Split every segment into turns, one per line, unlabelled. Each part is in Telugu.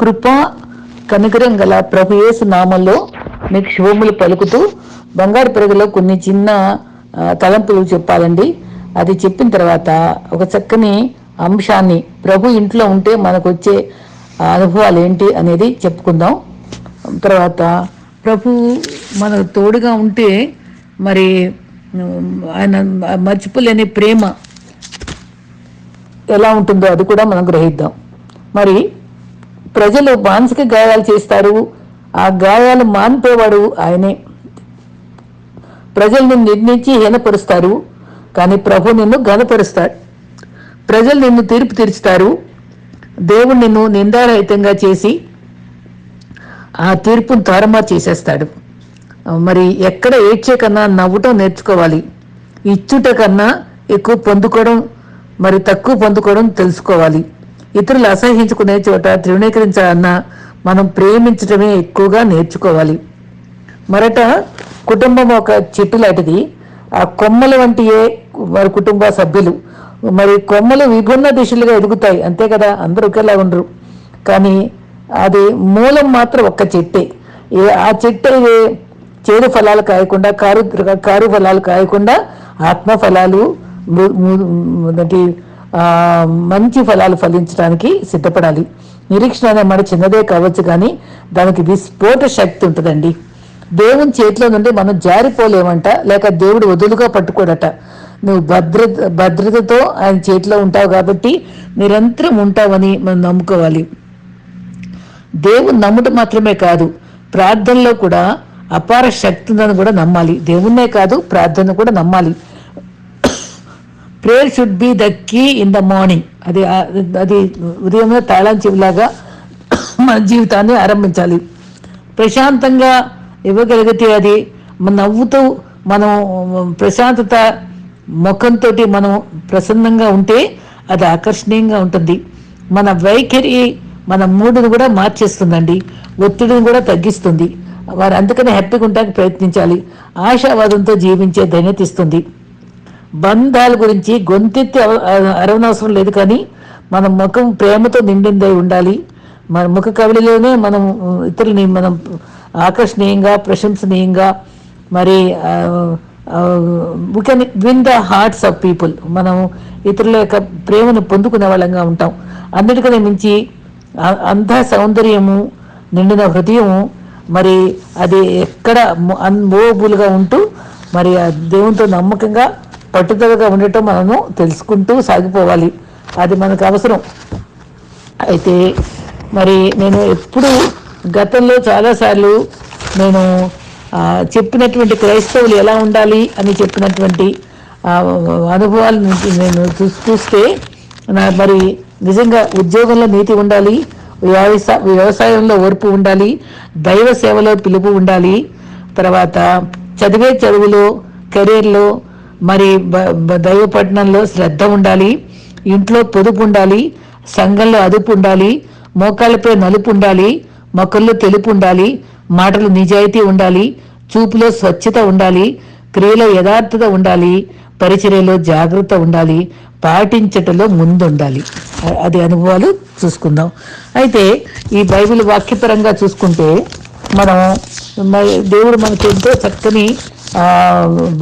కృప కనుగరం గల ప్రభుయేసు నామంలో మీకు శుభములు పలుకుతూ బంగారు పెరుగులో కొన్ని చిన్న తలంపులు చెప్పాలండి. అది చెప్పిన తర్వాత ఒక చక్కని అంశాన్ని ప్రభు ఇంట్లో ఉంటే మనకు వచ్చే అనుభవాలు ఏంటి అనేది చెప్పుకుందాం. తర్వాత ప్రభు మనకు తోడుగా ఉంటే మరి ఆయన మర్చిపోలేని ప్రేమ ఎలా ఉంటుందో అది కూడా మనం గ్రహిద్దాం. మరి ప్రజలు మానసిక గాయాలు చేస్తారు. ఆ గాయాలు మాన్పేవాడు ఆయనే. ప్రజలు నిన్ను నిర్ణయించి హీనపరుస్తారు. కానీ ప్రభు నిన్ను ఘనపరుస్తాడు. ప్రజలు నిన్ను తీర్పు తీర్చుతారు. దేవుడు నిన్ను నిందారహితంగా చేసి ఆ తీర్పును తారమా చేసేస్తాడు. మరి ఎక్కడ ఏడ్చే కన్నా నవ్వటం నేర్చుకోవాలి. ఇచ్చుట కన్నా ఎక్కువ పొందుకోవడం మరి తక్కువ పొందుకోవడం తెలుసుకోవాలి. ఇతరులు అసహించుకునే చోట తృణీకరించాలన్నా మనం ప్రేమించడమే ఎక్కువగా నేర్చుకోవాలి. మరట కుటుంబం ఒక చెట్టు లాంటిది. ఆ కొమ్మల వంటియే వారి కుటుంబ సభ్యులు మరి కొమ్మలు విభిన్న దిశలుగా ఎదుగుతాయి. అంతే కదా? అందరూ ఒకేలా ఉండరు. కానీ అది మూలం మాత్రం ఒక్క చెట్టే. ఏ ఆ చెట్టు చేదు ఫలాలు కాయకుండా కారు కారు ఫలాలు కాయకుండా ఆత్మ ఫలాలు మంచి ఫలాలు ఫలించడానికి సిద్ధపడాలి. నిరీక్షణ అనే మాట చిన్నదే కావచ్చు కానీ దానికి విస్ఫోట శక్తి ఉంటుందండి. దేవుని చేతిలో నుండి మనం జారిపోలేమంట లేక దేవుడు వదులుగా పట్టుకోడట. నువ్వు భద్రత భద్రతతో ఆయన చేతిలో ఉంటావు కాబట్టి నిరంతరం ఉంటావని మనం నమ్ముకోవాలి. దేవుని నమ్ముట మాత్రమే కాదు ప్రార్థనలో కూడా అపార శక్తి ఉందని కూడా నమ్మాలి. దేవుణ్ణే కాదు ప్రార్థన కూడా నమ్మాలి. Prayer should be the key in the morning అది అది ఉదయమే తాళం చెవిలాగా మన జీవితాన్ని ఆరంభించాలి. ప్రశాంతంగా ఇవ్వగలిగితే అది నవ్వుతూ మనం ప్రశాంతత ముఖంతో మనం ప్రసన్నంగా ఉంటే అది ఆకర్షణీయంగా ఉంటుంది. మన వైఖరి మన మూడును కూడా మార్చేస్తుందండి. ఒత్తిడిని కూడా తగ్గిస్తుంది. వారు అందుకనే హ్యాపీగా ఉండడానికి ప్రయత్నించాలి. ఆశావాదంతో జీవించే ధన్యత ఇస్తుంది. బంధాల గురించి గొంతెత్తి అవ- అరవనవసరం లేదు కానీ మన ముఖం ప్రేమతో నిండిందై ఉండాలి. మన ముఖ కవిలిలోనే మనం ఇతరులని మనం ఆకర్షణీయంగా ప్రశంసనీయంగా మరి we can win the hearts of people మనం ఇతరుల యొక్క ప్రేమను పొందుకునే వాళ్ళంగా ఉంటాం. అన్నిటికనే మించి అంత అంధ సౌందర్యము నిండిన హృదయము మరి అది ఎక్కడ అన్మోబుల్గా ఉంటూ మరి ఆ దేవునితో నమ్మకంగా పట్టుదలగా ఉండటం మనము తెలుసుకుంటూ సాగిపోవాలి. అది మనకు అవసరం. అయితే మరి నేను ఎప్పుడు గతంలో చాలాసార్లు నేను చెప్పినటువంటి క్రైస్తవులు ఎలా ఉండాలి అని చెప్పినటువంటి అనుభవాల నుంచి నేను చూ- చూస్తే నా మరి నిజంగా ఉద్యోగంలో నీతి ఉండాలి వ్యవసాయ వ్యవసాయంలో ఓర్పు ఉండాలి దైవ సేవలో పిలుపు ఉండాలి తర్వాత చదివే చదువులో కెరీర్లో మరి బ- బ- శ్రద్ధ ఉండాలి ఇంట్లో పొదుపు ఉండాలి సంఘంలో అదుపు ఉండాలి మోకాళ్ళపై నలుపు ఉండాలి మొక్కల్లో తెలుపు ఉండాలి మాటలు నిజాయితీ ఉండాలి చూపులో స్వచ్ఛత ఉండాలి క్రియలో యథార్థత ఉండాలి పరిచర్యలో జాగ్రత్త ఉండాలి పాటించటంలో ముందుండాలి. అది అనుభవాలు చూసుకుందాం. అయితే ఈ బైబిల్ వాక్యపరంగా చూసుకుంటే మనం మరి దేవుడు మనకు ఎంతో చక్కని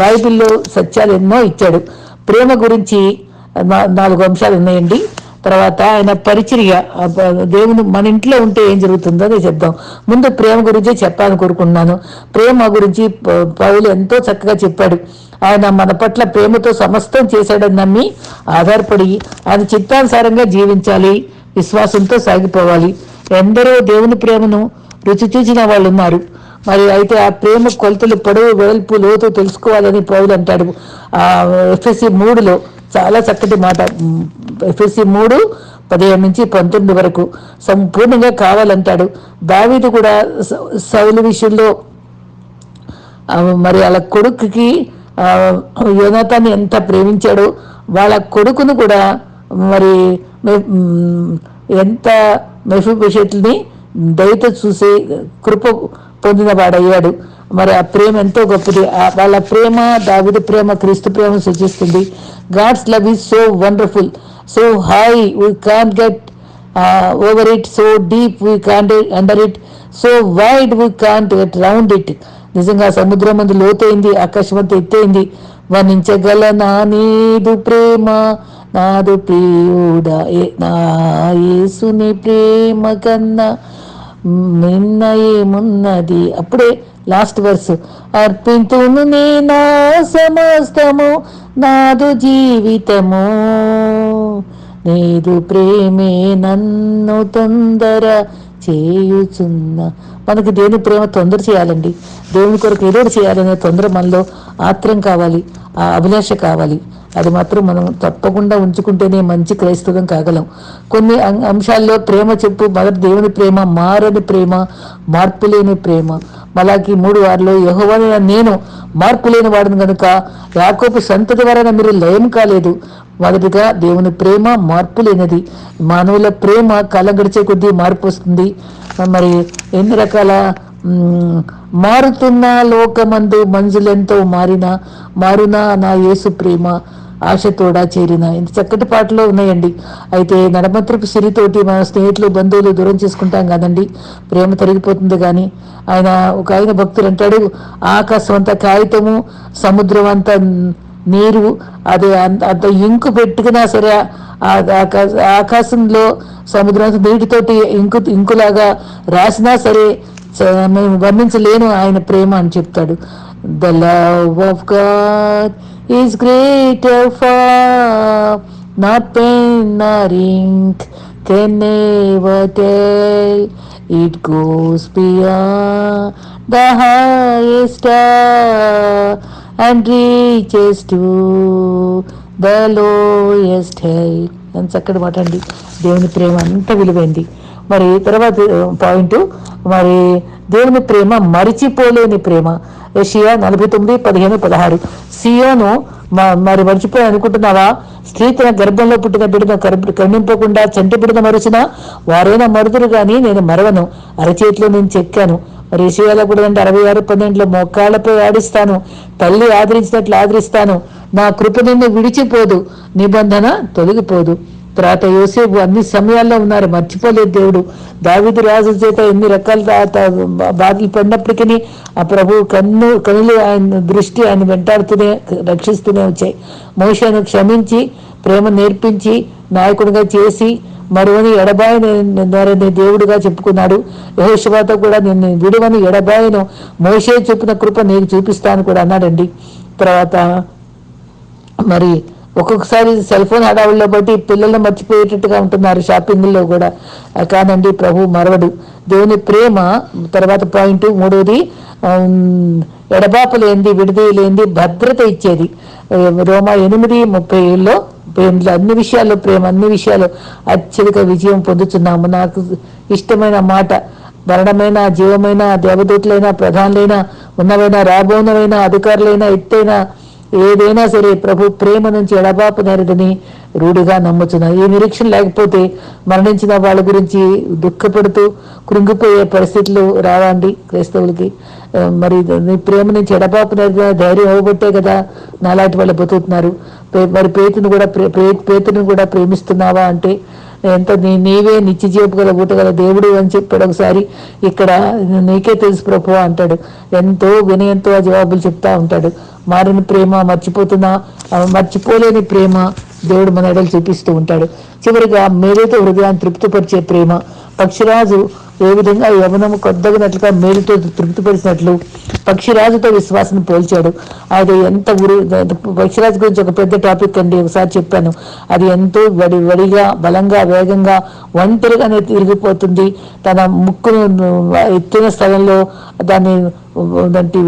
బైబిల్లో సత్యాలు ఎన్నో ఇచ్చాడు. ప్రేమ గురించి నాలుగు అంశాలు ఉన్నాయండి. తర్వాత ఆయన పరిచర్య దేవుని మన ఇంట్లో ఉంటే ఏం జరుగుతుందో అదే చెప్దాం. ముందు ప్రేమ గురించి చెప్పాలని కోరుకుంటున్నాను. ప్రేమ గురించి పౌలు ఎంతో చక్కగా చెప్పాడు. ఆయన మన పట్ల ప్రేమతో సమస్తం చేశాడని నమ్మి ఆధారపడి ఆయన చిత్తానుసారంగా జీవించాలి విశ్వాసంతో సాగిపోవాలి. ఎందరో దేవుని ప్రేమను రుచి చూచిన వాళ్ళు ఉన్నారు. మరి అయితే ఆ ప్రేమ కొలతలు పొడవు వెడల్పు లోతు తెలుసుకోవాలని పౌలు అంటాడు. ఆ ఎఫ్ఎస్సి మూడులో చాలా చక్కటి మాట. ఎఫ్ఎస్సి మూడు పదిహేను నుంచి పంతొమ్మిది వరకు సంపూర్ణంగా కావాలంటాడు. దావీదు కూడా సౌలు విషయంలో మరి వాళ్ళ కొడుకుకి ఆ, ఎంత ప్రేమించాడో వాళ్ళ కొడుకును కూడా మరి ఎంత మెఫిబిషెట్ని దయతో చూసి కృప పొందినవాడయ్యాడు మరి ఆ ప్రేమ ఎంతో గొప్పది. ఆ- వాళ్ళ ప్రేమ దావిడి ప్రేమ క్రీస్తు ప్రేమ సూచిస్తుంది God's love is so wonderful so high we can't get over it so deep we can't under it so wide we can't get round it నిజంగా సముద్రం మంది లోతైంది ఆకాశం ఎత్తైంది. వర్ణించగల నా నీదు ప్రేమ? నాదు ప్రియుడా ఏ- నా యేసుని ప్రేమ కన్నా నిన్న ఏమున్నది అప్పుడే లాస్ట్ వర్స్ అర్పింతును నే నా సమస్తము నాదు జీవితము. నీదు ప్రేమే నన్ను తొందర చేయుచున్న. మనకి దేవుని ప్రేమ తొందర చేయాలండి. దేవుని కొరకు ఏదో చేయాలనే తొందర మనలో ఆత్రం కావాలి ఆ అభిలాష కావాలి. అది మాత్రం మనం తప్పకుండా ఉంచుకుంటేనే మంచి క్రైస్తవం కాగలం. కొన్ని అం- అంశాల్లో ప్రేమ చెప్పు మొదటి దేవుని ప్రేమ మారని ప్రేమ మార్పు లేని ప్రేమ. మలాకి మూడు వారిలో యహోవని నేను మార్పు లేని వాడిని కనుక యాకోపు సంతతి వారైనా మీరు లయం కాలేదు. మొదటిగా దేవుని ప్రేమ మార్పు లేనిది. మానవుల ప్రేమ కాలం గడిచే కొద్దీ మార్పు వస్తుంది. మరి ఎన్ని రకాల మారుతున్న లోకమందు మంజులెంతో మారిన మారునా నా యేసు ప్రేమ ఆశతోడా చేరిన. ఇంత చక్కటి పాటలో ఉన్నాయండి. అయితే నడమంత్రపు సిరితోటి మన స్నేహితులు బంధువులు దూరం చేసుకుంటాం కదండి. ప్రేమ తరిగిపోతుంది కానీ ఆయన ఒక ఆయన భక్తులు అంటాడు ఆకాశం అంతా కాగితము సముద్రం అంతా నీరు అది అంత అంత ఇంకు పెట్టుకున్నా సరే ఆకాశంలో సముద్రం నీటితోటి ఇంకు ఇంకులాగా రాసినా సరే మేము వర్ణించలేను ఆయన ప్రేమ అని చెప్తాడు. The love of God is great far not pen nor ink can never tell it goes beyond the highest and reaches to the lowest hell అని చక్కటి మాట అండి. దేవుని ప్రేమ అంత విలువైంది. మరి తర్వాత పాయింట్ మరి దేవుని ప్రేమ మరిచిపోలేని ప్రేమ. ఏషియా నలభై తొమ్మిది పదిహేను పదహారు. సియోను మ- మరి మర్చిపోయి అనుకుంటున్నావా? స్త్రీ తన గర్భంలో పుట్టిన బిడ్డను కర్- కరుణింపకుండా చంటి బిడ్డను మరిచినా వారైనా మరుదురు గాని నేను మరవను. అరచేతిలో నేను చెక్కాను. మరి కూడా అంటే అరవై ఆరు పన్నెండులో మోకాళ్ళపై ఆడిస్తాను తల్లి ఆదరించినట్లు ఆదరిస్తాను. నా కృప నిన్ను విడిచిపోదు నిబంధన తొలగిపోదు. తర్వాత యోసేపు అన్ని సమయాల్లో ఉన్నారు మర్చిపోలేదు దేవుడు. దావిదు రాజు చేత ఎన్ని రకాల బాధలు పడినప్పటికీ ఆ ప్రభు కన్ను కనులు ఆయన దృష్టి ఆయన వెంటాడుతూనే రక్షిస్తూనే వచ్చాయి. మోషను క్షమించి ప్రేమ నేర్పించి నాయకుడిగా చేసి మరువని ఎడబాయని దేవుడిగా చెప్పుకున్నాడు. యహోశివాతో కూడా నేను విడువని ఎడబాయను మోషే చెప్పిన కృప నీకు చూపిస్తాను కూడా అన్నాడండి. తర్వాత మరి ఒక్కొక్కసారి సెల్ ఫోన్ హడావుల్లో బట్టి పిల్లలు మర్చిపోయేటట్టుగా ఉంటున్నారు షాపింగ్లో కూడా. కానండి కాదండి ప్రభు మరవడు. దేవుని ప్రేమ తర్వాత పాయింట్ మూడవది లేనిది విడుదల లేనిది భద్రత ఇచ్చేది. రోమా ఎనిమిది ముప్పై ఏళ్ళలో ప్రేమలో అన్ని విషయాల్లో ప్రేమ అన్ని విషయాలు అత్యధిక విజయం పొందుతున్నాము. నాకు ఇష్టమైన మాట మరణమైన జీవమైన దేవదూతులైన ప్రధానులైనా ఉన్నవైనా రాబోనవైనా అధికారులైనా ఎత్తైన ఏదైనా సరే ప్రభు ప్రేమ నుంచి ఎడబాపు నేరదని రూఢిగా నమ్ముతున్నా ఈ నిరీక్షణ లేకపోతే మరణించిన వాళ్ళ గురించి దుఃఖపడుతూ కృంగిపోయే పరిస్థితులు రావండి క్రైస్తవులకి. మరి నీ ప్రేమ నుంచి ఎడబాపు ధైర్యం ఇవ్వబట్టే కదా నాలాంటి వాళ్ళు బతుకుతున్నారు. మరి పేతుని కూడా ప్రే- పేతుని కూడా ప్రేమిస్తున్నావా అంటే ఎంత నీ నీవే నిత్య జీవపు గల గల దేవుడు అని చెప్పాడు ఒకసారి. ఇక్కడ నీకే తెలుసు ప్రభు అంటాడు. ఎంతో వినయంతో ఆ జవాబులు చెప్తా ఉంటాడు. మారిన ప్రేమ మర్చిపోతున్నా మర్చిపోలేని ప్రేమ దేవుడు మన ఎడలు చూపిస్తూ ఉంటాడు. చివరిగా మేలుతో హృదయాన్ని తృప్తిపరిచే ప్రేమ. పక్షిరాజు ఏ విధంగా యవనము కొద్దగినట్లుగా మేలుతో తృప్తిపరిచినట్లు పక్షిరాజుతో విశ్వాసం పోల్చాడు. అది ఎంత ఉరు పక్షిరాజు గురించి ఒక పెద్ద టాపిక్ అండి ఒకసారి చెప్పాను. అది ఎంతో వడి వడిగా బలంగా వేగంగా ఒంటరిగానే తిరిగిపోతుంది. తన ముక్కును ఎత్తిన స్థలంలో దాన్ని దాంటి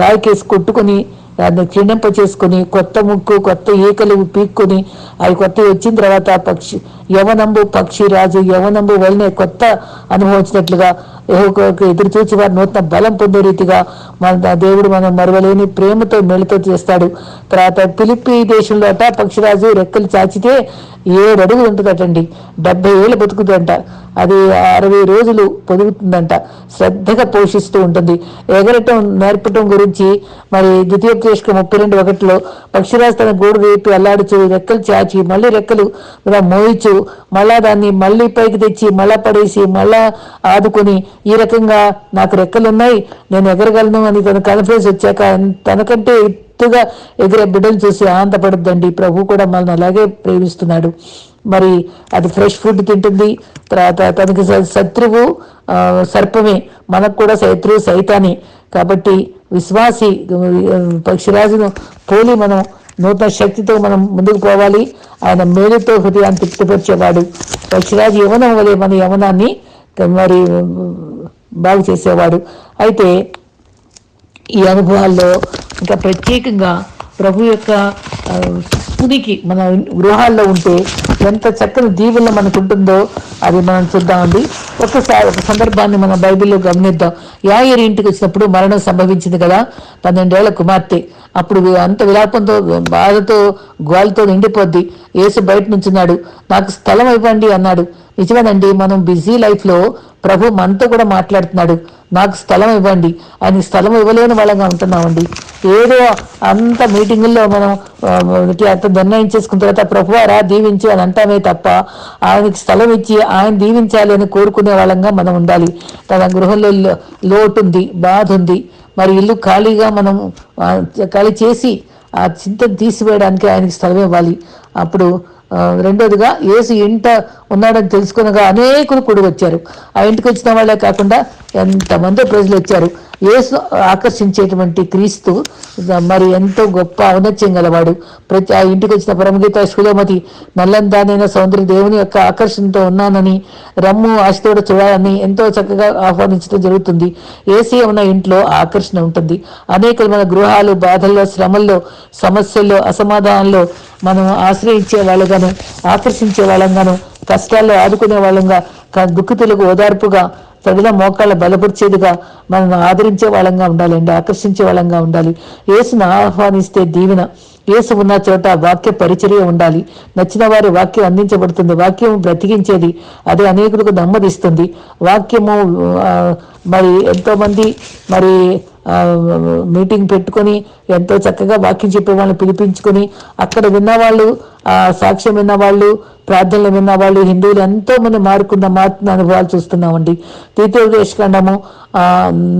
రాయికేసి కొట్టుకొని దాన్ని క్షీణింప చేసుకుని కొత్త ముక్కు కొత్త ఈకలు పీక్కుని అవి కొత్త వచ్చిన తర్వాత పక్షి యవనంబు పక్షి రాజు యవనంబు వలనే కొత్త అనుభవించినట్లుగా యెహోవాకు ఎదురు చూచి వారి నూతన బలం పొందే రీతిగా మన దేవుడు మనం మరవలేని ప్రేమతో మేలుతో చేస్తాడు. తర్వాత పిలిపి దేశంలో అట పక్షిరాజు రెక్కలు చాచితే ఏడు అడుగులు ఉంటుందటండి. డెబ్బై ఏళ్ళు బతుకుతుందంట. అది అరవై రోజులు పొదుగుతుందంట శ్రద్ధగా పోషిస్తూ ఉంటుంది. ఎగరటం నేర్పటం గురించి మరి ద్వితీయోపదేశక ముప్పై రెండు ఒకటిలో పక్షిరాజు తన గూడు రేపి అల్లాడుచు రెక్కలు చాచి మళ్ళీ రెక్కలు ఇలా మోయిచు మళ్ళా దాన్ని మళ్ళీ పైకి తెచ్చి మళ్ళా పడేసి మళ్ళా ఆదుకొని ఈ రకంగా నాకు రెక్కలున్నాయి నేను ఎగరగలను అని తన కాన్ఫిడెన్స్ వచ్చాక తనకంటే ఎత్తుగా ఎగిరే బిడ్డలు చూసి ఆనందపడద్దండి. ప్రభు కూడా మనల్ని అలాగే ప్రేమిస్తున్నాడు. మరి అది ఫ్రెష్ ఫుడ్ తింటుంది. తర్వాత తనకి శత్రువు సర్పమే. మనకు కూడా శత్రువు సైతానే. కాబట్టి విశ్వాసి పక్షిరాజును పోలి మనం నూతన శక్తితో మనం ముందుకు పోవాలి. ఆయన మేలుతో హృదయాన్ని తృప్తిపరిచేవాడు. పక్షిరాజు యవనం వలె మన యవనాన్ని మరి బాగు చేసేవాడు. అయితే ఈ అనుభవాల్లో ఇంకా ప్రత్యేకంగా ప్రభు యొక్క స్థుతికి మన గృహాల్లో ఉంటే ఎంత చక్కని దీవెన మనకు ఉంటుందో అది మనం చూద్దామండి. ఒకసారి ఒక సందర్భాన్ని మన బైబిల్లో గమనిద్దాం. యాయర్ ఇంటికి వచ్చినప్పుడు మరణం సంభవించింది కదా? పన్నెండేళ్ళ కుమార్తె. అప్పుడు అంత విలాపంతో బాధతో గోలతో నిండిపోద్ది. ఏసు బయట నుంచున్నాడు. నాకు స్థలం ఇవ్వండి అన్నాడు. నిజమేనండి మనం బిజీ లైఫ్లో ప్రభు మనతో కూడా మాట్లాడుతున్నాడు. నాకు స్థలం ఇవ్వండి. ఆయన స్థలం ఇవ్వలేని వాళ్ళగా ఉంటున్నామండి. ఏదో అంత మీటింగుల్లో మనం అంత నిర్ణయం చేసుకున్న తర్వాత ప్రభువారా దీవించు అని అంటామే తప్ప ఆయనకి స్థలం ఇచ్చి ఆయన దీవించాలి అని కోరుకునే వాళ్ళంగా మనం ఉండాలి. తన గృహంలో లోటు ఉంది బాధ ఉంది మరి ఇల్లు ఖాళీగా మనం ఖాళీ చేసి ఆ చింతను తీసివేయడానికి ఆయనకి స్థలం ఇవ్వాలి. అప్పుడు రెండోదిగా ఏసు ఇంట ఉన్నాడని తెలుసుకునగా అనేకులు కూడి వచ్చారు. ఆ ఇంటికి వచ్చిన వాళ్ళే కాకుండా ఎంతమంది ప్రజలు వచ్చారు. ఏసు ఆకర్షించేటువంటి క్రీస్తు మరి ఎంతో గొప్ప ఔన్నత్యం గలవాడు. ప్రతి ఆ ఇంటికి వచ్చిన పరమగీత శులమతి నల్లందానైన సౌందర్య దేవుని యొక్క ఆకర్షణతో ఉన్నానని రమ్ము ఆశతోడు చూడాలని ఎంతో చక్కగా ఆహ్వానించడం జరుగుతుంది. ఏసీ ఉన్న ఇంట్లో ఆకర్షణ ఉంటుంది. అనేక మన గృహాలు బాధల్లో శ్రమల్లో సమస్యల్లో అసమాధానంలో మనం ఆశ్రయించే వాళ్ళగాను ఆకర్షించే వాళ్ళంగాను కష్టాల్లో ఆదుకునే వాళ్ళంగా క- దుఃఖితులకు ఓదార్పుగా తగిన మోకాళ్ళ బలపరిచేదిగా మనం ఆదరించే వాళ్ళంగా ఉండాలండి ఆకర్షించే వాళ్ళంగా ఉండాలి. యేసును ఆహ్వానిస్తే దీవెన. యేసు ఉన్న చోట వాక్య పరిచర్య ఉండాలి. నచ్చిన వారి వాక్యం అందించబడుతుంది వాక్యం బ్రతికించేది అది అనేకులకు నెమ్మదిస్తుంది. వాక్యము మరి ఎంతోమంది మరి మీటింగ్ పెట్టుకొని ఎంతో చక్కగా వాక్యం చెప్పే వాళ్ళని పిలిపించుకొని అక్కడ విన్నవాళ్ళు ఆ సాక్ష్యం విన్నవాళ్ళు ప్రార్థనలు విన్నవాళ్ళు హిందువులు ఎంతో మంది మారుకున్న మారుతున్న అనుభవాలు చూస్తున్నామండి. తీర్థోపదేశకాండము ఆ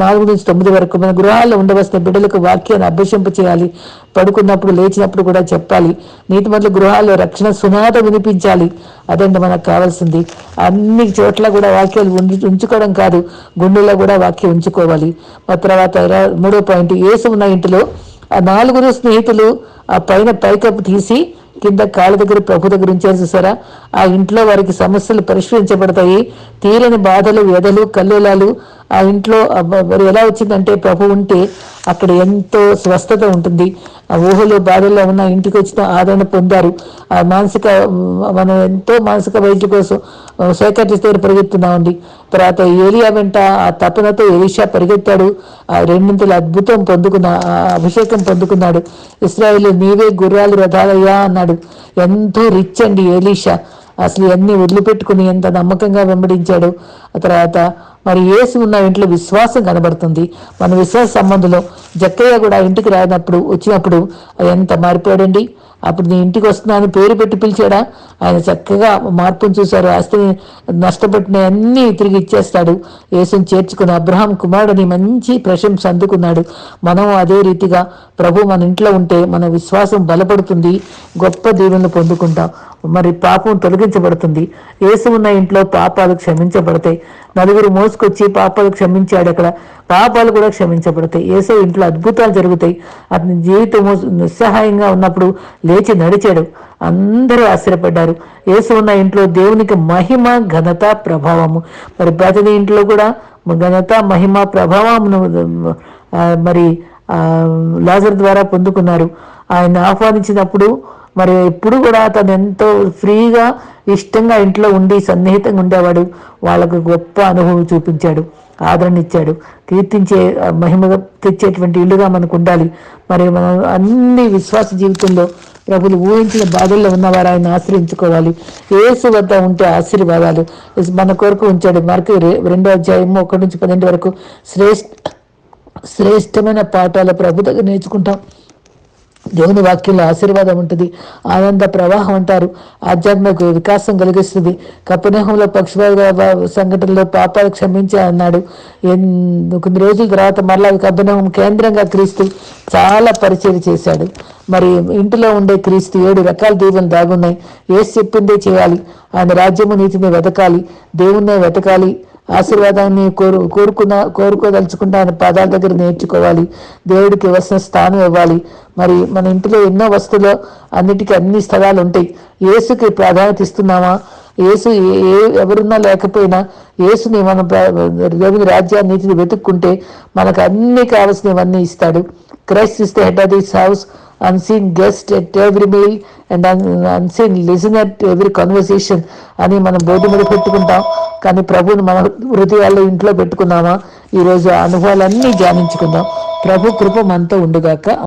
నాలుగు నుంచి తొమ్మిది వరకు మన గృహాల్లో ఉండవలసిన బిడ్డలకు వాక్యాన్ని అభ్యసింప చేయాలి. పడుకున్నప్పుడు లేచినప్పుడు కూడా చెప్పాలి. నీతి మొదలు గృహాల్లో రక్షణ సునాద వినిపించాలి. అదండి మనకు కావాల్సింది. అన్ని చోట్ల కూడా వాక్యాలు ఉండి ఉంచుకోవడం కాదు. గుండెల్లో కూడా వాక్యం ఉంచుకోవాలి. ఆ తర్వాత మూడో పాయింట్ ఏసు ఉన్న ఇంటిలో ఆ నాలుగురు స్నేహితులు ఆ పైన పైకప్పు తీసి కింద కాళ్ళ దగ్గర ప్రభు దగ్గర ఉంచేసేసారా ఆ ఇంట్లో వారికి సమస్యలు పరిష్కరించబడతాయి. తీరని బాధలు వ్యధలు కల్లోలాలు ఆ ఇంట్లో మరి ఎలా వచ్చిందంటే ప్రభు ఉంటే అక్కడ ఎంతో స్వస్థత ఉంటుంది. ఆ ఊహలో బాధల్లో ఉన్న ఇంటికి వచ్చిన ఆదరణ పొందారు. ఆ మానసిక మనం ఎంతో మానసిక వైద్య కోసం సైకాట్రిస్ట్ దగ్గర పరిగెత్తున్నామండి. తర్వాత ఏలియా వెంట ఆ తపనతో ఎలీషా పరిగెత్తాడు. ఆ రెండింతల అద్భుతం పొందుకున్న ఆ అభిషేకం పొందుకున్నాడు. ఇస్రాయిల్ నీవే గుర్రాలు రథాలయ్యా అన్నాడు. ఎంతో రిచ్ అండి ఎలీషా అసలు అన్ని వదిలిపెట్టుకుని ఎంత నమ్మకంగా వెంబడించాడు. ఆ తర్వాత మరి యేసు ఉన్న ఇంట్లో విశ్వాసం కనబడుతుంది. మన విశ్వాస సంబంధంలో జక్కయ్య కూడా ఇంటికి రానప్పుడు వచ్చినప్పుడు ఎంత మారిపోయాడండి. అప్పుడు నీ ఇంటికి వస్తున్నాను పేరు పెట్టి పిలిచాడా? ఆయన చక్కగా మార్పును చూశారు. ఆస్తిని నష్టపెట్టిన అన్ని తిరిగి ఇచ్చేస్తాడు. యేసుని చేర్చుకుని అబ్రహాం కుమారుడిని మంచి ప్రశంస అందుకున్నాడు. మనం అదే రీతిగా ప్రభు మన ఇంట్లో ఉంటే మన విశ్వాసం బలపడుతుంది. గొప్ప దీవెనలు పొందుకుంటాం. మరి పాపం తొలగించబడుతుంది. యేసు ఉన్న ఇంట్లో పాపాలు క్షమించబడతాయి. నలుగురు మోసుకొచ్చి పాపాలు క్షమించాడు అక్కడ. పాపాలు కూడా క్షమించబడతాయి. యేసు ఇంట్లో అద్భుతాలు జరుగుతాయి. అతని జీవితం నిస్సహాయంగా ఉన్నప్పుడు లేచి నడిచాడు. అందరూ ఆశ్చర్యపడ్డారు. యేసు ఉన్న ఇంట్లో దేవునికి మహిమ ఘనత ప్రభావము. మరి ప్రతిని ఇంట్లో కూడా ఘనత మహిమ ప్రభావమును మరి లాజర్ ద్వారా పొందుకున్నారు. ఆయన ఆహ్వానించినప్పుడు మరి ఎప్పుడు కూడా తను ఎంతో ఫ్రీగా ఇష్టంగా ఇంట్లో ఉండి సన్నిహితంగా ఉండేవాడు. వాళ్ళకు గొప్ప అనుభవం చూపించాడు ఆదరణ ఇచ్చాడు. కీర్తించే మహిమ తెచ్చేటువంటి ఇల్లుగా మనకు ఉండాలి. మరి మనం అన్ని విశ్వాస జీవితంలో ప్రభులు ఊహించిన బాధల్లో ఉన్నవారు ఆయన ఆశ్రయించుకోవాలి. ఏసు వద్ద ఉంటే ఆశీర్వాదాలు. మన కొరకు ఉంచాడు. మనకి రెండో అధ్యాయము ఒకటి నుంచి పన్నెండు వరకు శ్రేష్ఠ శ్రేష్టమైన పాఠాలు ప్రభు దగ్గర నేర్చుకుంటాం. దేవుని వాక్యంలో ఆశీర్వాదం ఉంటుంది. ఆనంద ప్రవాహం అంటారు. ఆధ్యాత్మిక వికాసం కలిగిస్తుంది. కపనేహంలో పక్షపాత సంఘటనలో పాపాలు క్షమించే అన్నాడు. కొన్ని రోజుల తర్వాత మరలా కపనేహం కేంద్రంగా క్రీస్తు చాలా పరిచయం చేశాడు. మరి ఇంటిలో ఉండే క్రీస్తు ఏడు రకాల దీవులు దాగున్నాయి. ఏ చెప్పిందే చేయాలి. ఆయన రాజ్యము నీతిని వెతకాలి. దేవుణ్ణే వెతకాలి. ఆశీర్వాదాన్ని కోరు కోరుకున్న కోరుకోదలుచుకుంటే ఆయన పాదాల దగ్గర నేర్చుకోవాలి. దేవుడికి ఇవ్వాల్సిన స్థానం ఇవ్వాలి. మరి మన ఇంటిలో ఎన్నో వస్తువులు అన్నిటికీ అన్ని స్థలాలు ఉంటాయి. యేసుకి ప్రాధాన్యత ఇస్తున్నామా? ఏసు ఏ- ఏ ఎవరున్నా లేకపోయినా ఏసుని మనం దేవుని రాజ్యాన్ని నీతిని వెతుక్కుంటే మనకు అన్ని కావాల్సినవన్నీ ఇస్తాడు. Christ is the head of this house unseen guest at every meal and unseen listen at every conversation అని మనం బోర్డు మీద పెట్టుకుంటాం. కానీ ప్రభువుని మన హృదయాల్లో ఇంట్లో పెట్టుకున్నామా? ఈరోజు అనుభవాలన్నీ ధ్యానించుకుందాం. ప్రభు కృప మనతో ఉండుగాక.